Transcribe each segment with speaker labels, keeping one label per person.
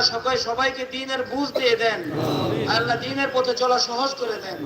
Speaker 1: আল্লাহ সবাই সবাইকে দিনের বুঝ দিয়ে দেন। আল্লাহ দিনের পথে চলা সহজ করে দেন।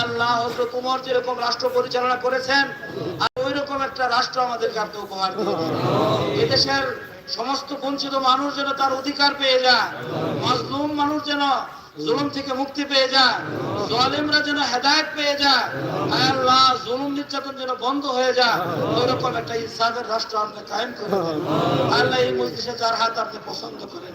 Speaker 1: আল্লাহ হজরত উমর যেরকম রাষ্ট্র পরিচালনা করেছেন, আর ওই রকম একটা রাষ্ট্র আমাদেরকে আপনি উপহার দিয়ে এদেশের সমস্ত বঞ্চিত মানুষ যেন তার অধিকার পেয়ে যায়, মজলুম মানুষ যেন জুলুম থেকে মুক্তি পেয়ে যায়, জালেমরা যেন হেদায়ত পেয়ে যায়, আল্লাহ জুলুম নির্যাতন যেন বন্ধ হয়ে যায়, ওইরকম একটা ইনসাফের রাষ্ট্র আপনি কায়েম করে দেন আল্লাহ এই মজলিসে যার হাত আপনি পছন্দ করেন।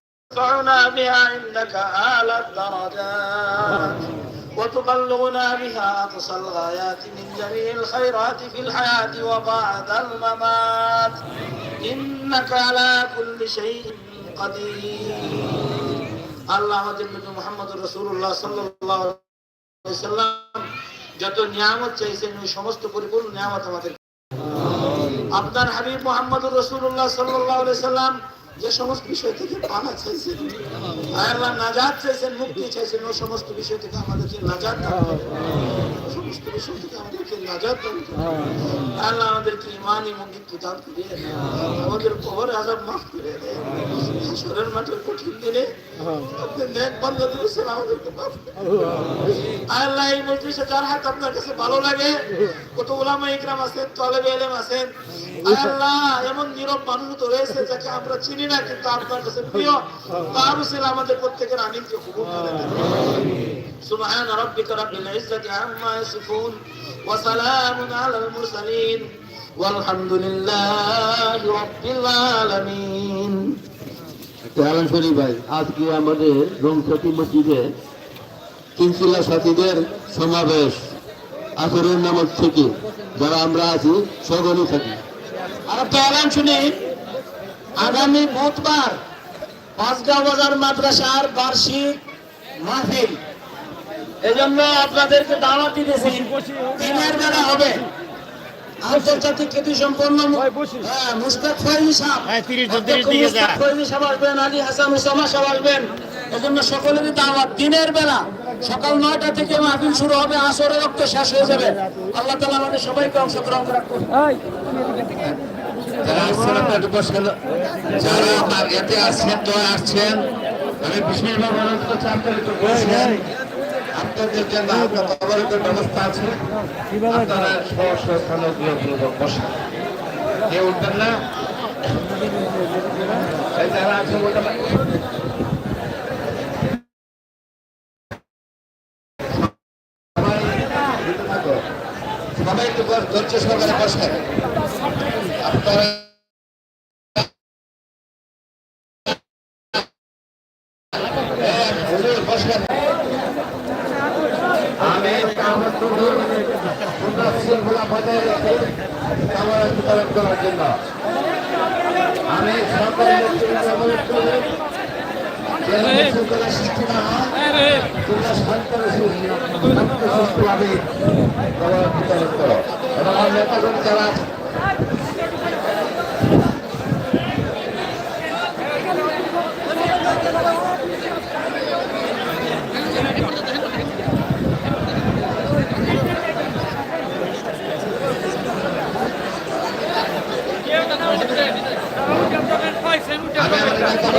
Speaker 1: وترفعنا بها عندك اعلى الدرجات وتبلغنا بها اقصى الغايات من جميع الخيرات في الحياه وبعد الممات انك على كل شيء قدير আল্লাহ আমাদের নবী মোহাম্মদ রসুল্লাহ সাল্লাহ সাল্লাম যত নিয়ামত চাইছেন ওই সমস্ত পরিপূর্ণ নিয়ামত আমাদের আপনার হাবিব মোহাম্মদ রসুল্লাহ সাল্লাহ সাল্লাম যে সমস্ত বিষয় থেকে পানা চাইছেন, আল্লাহ নাজাদ চাইছেন, মুক্তি চাইছেন, ও সমস্ত বিষয় থেকে আমাদেরকে নাজাদ আমাদের কবর আজাব মাফ করে হাসরের মাঠের কঠিন দিনে। নেক আল্লাহ এই মজলিসে যার হাত আপনার কাছে ভালো লাগে কত ওলামা ইকরাম আছেন তলেবে এলেম আছেন আল্লাহ এমন নীরব মানুষ তো রয়েছে যাকে আমরা চিনি না, কিন্তু আপনার কাছে প্রিয়। তার আমাদের প্রত্যেকের আমিনকে দেন سبحان ربك رب العزة عما يصفون وسلام على المرسلين والحمد لله رب العالمين
Speaker 2: আলম শরীফ ভাই আজকে আমাদের রংসতি মসজিদে কিনসিলা সাথীদের সমাবেশ আসরের নামাজ থেকে যারা আমরা আছি সগণে থাকি
Speaker 1: আর একটা এলান শুনি আগামী বুধবার পাঁচগাঁও বাজার মাদ্রাসার বার্ষিক মাহফিল এজন্য আপনাদেরকে দাওয়াত দিতেছি দিনের বেলা হবে। আন্তর্জাতিক খ্যাতি সম্পন্ন হ্যাঁ, মুস্তাক ফয়জি সাহেব। অধ্যক্ষ মুস্তাক ফয়জি সাহেব আসবেন আলী হাসান ওসামা সাহেব আসবেন। এজন্য সকলেরই দাওয়াত। দিনের বেলা সকাল নয়টা থেকে মাহফিল শুরু হবে আসরের রক্ত শেষ হয়ে যাবে। আল্লাহ তালা আমাদের সবাইকে অংশগ্রহণ
Speaker 2: যারা আসছেন এতে তো আসছেন। আমি বিশেষভাবে অনুরোধ করছি আপনারা একটু বসেন। আপনাদের জন্য আপনার তদারকের ব্যবস্থা আছে। আপনারা স্ব স্থানে বসেন কেউ উঠবেন না? যারা আছে ওটা সবাই একটু ধৈর্য সহকারে বসেন। আপনারা বসেন। শৃঙ্খলা বজায় রেখে আমার বিতরণ করার জন্য আমি সকলের নেতৃত্বে অনুরোধ করি শৃঙ্খলা সৃষ্টি না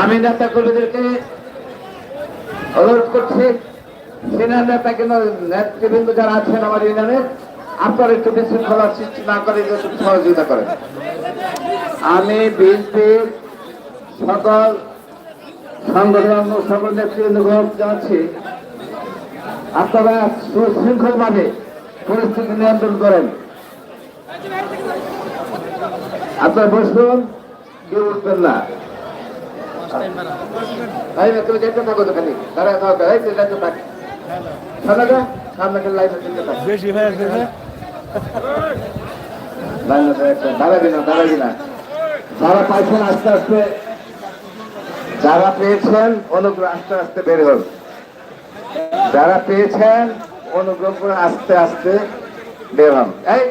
Speaker 2: আমি নেতা কর্মীদেরকে অনুরোধ করছি, সিনিয়র নেতা কিন্তু নেতৃবৃন্দ যারা আছেন আমার ইউনিয়নে, আপনারা একটু বিশৃঙ্খলা সৃষ্টি না করে সহযোগিতা করেন। আমি বিএনপির সকল সংগঠন সকল নেতৃবৃন্দ জানাচ্ছি আপনারা পরিস্থিতি নিয়ন্ত্রণ করেন। আপনার বসুন কেউ উঠবেন না। ভাই তুমি যেতে থাকো তো খালি। দাঁড়া থাকো এই তুই যেতে থাক। সামনে সামনে লাইনে যেতে থাক।
Speaker 3: বেশি ভাই
Speaker 2: দাঁড়াবি না দাঁড়াবি না। যারা পাইছেন আস্তে আস্তে যারা পেয়েছেন, অনুগ্রহ আস্তে আস্তে বের হন। যারা পেয়েছেন, অনুগ্রহ করে আস্তে আস্তে বের হন। এই।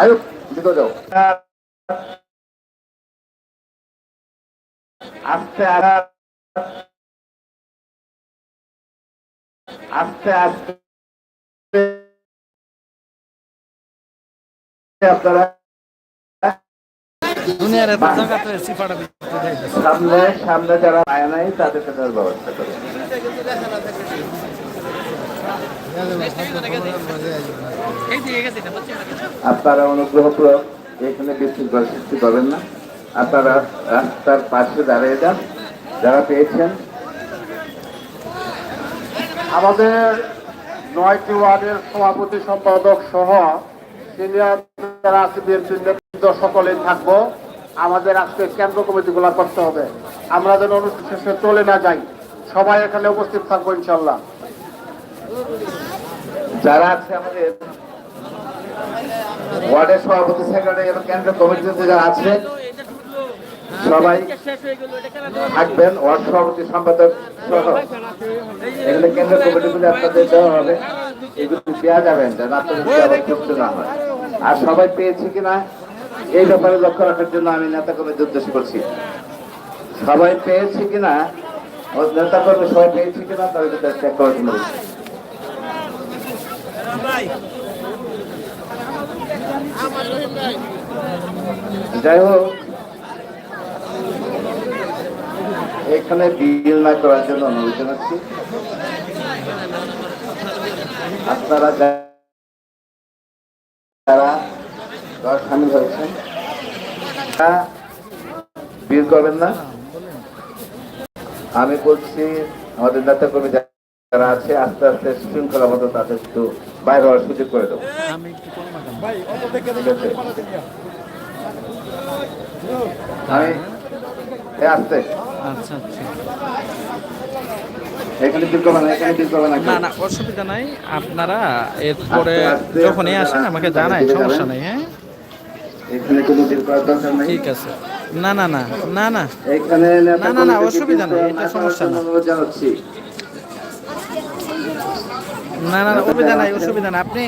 Speaker 2: আয়ুব আস্তে আস্তে আস্তে আপনারা
Speaker 3: দুনিয়ার এত জায়গাতে সিফাটা বিক্রি
Speaker 2: সামনে সামনে যারা আয় নাই ব্যবস্থা করুন। আপনারা অনুগ্রহপূর্বক এখানে বিশৃঙ্খলা সৃষ্টি করবেন না। আপনারা রাস্তার পাশে দাঁড়িয়ে যান। যারা পেয়েছেন।
Speaker 4: আমাদের নয়টি ওয়ার্ডের সভাপতি সম্পাদক সহ সিনিয়র যারা আছে বিএনপির নেতৃত্ব সকলেই থাকব। আমাদের আজকে কেন্দ্র কমিটিগুলো করতে হবে। আমরা যেন অনুষ্ঠান শেষে চলে না যাই। সবাই এখানে উপস্থিত থাকব, ইনশাল্লাহ।
Speaker 2: যারা আছে আমাদের ওয়ার্ডের সভাপতি, সেক্রেটারি এবং কেন্দ্র কমিটিতে যারা আছে, সবাই থাকবেন। ওয়ার্ড সভাপতি, সম্পাদক সহ এগুলো কেন্দ্র কমিটিগুলো আপনাদের দেওয়া হবে। এগুলো দেওয়া যাবেন না হয়। আর সবাই পেয়েছে কিনা, এই ব্যাপারে লক্ষ্য রাখার জন্য আমি নেতা কর্মী উদ্দেশ্য করছি। সবাই পেয়েছে কিনা, ও নেতা কর্মী সবাই পেয়েছে কিনা তাদের চেক করার জন্য যাই হোক, এখানে বিল না করার জন্য অনুরোধ জানাচ্ছি। আপনারা যা- যারা যারা সামিল হয়েছেন বিল করবেন না। আমি বলছি আমাদের নেতা কর্মী যারা আছে আস্তে আস্তে শৃঙ্খলা মতো তাদের একটু বাইরে হওয়ার সুযোগ করে দেবো।
Speaker 3: আমি
Speaker 2: আসতে।
Speaker 3: আচ্ছা
Speaker 2: এখানে বিল করবে না এখানে বিল করবে না
Speaker 3: না না অসুবিধা নাই। আপনারা এরপরে যখনই আসেন আমাকে জানাই সমস্যা। নাই হ্যাঁ?
Speaker 2: এখানে কোনো বিল করার দরকার নাই?
Speaker 3: ঠিক আছে। না না না না না।
Speaker 2: এখানে
Speaker 3: না, না, না, অসুবিধা নেই, এটা সমস্যা না। না না না, অসুবিধা নাই অসুবিধা নাই। আপনি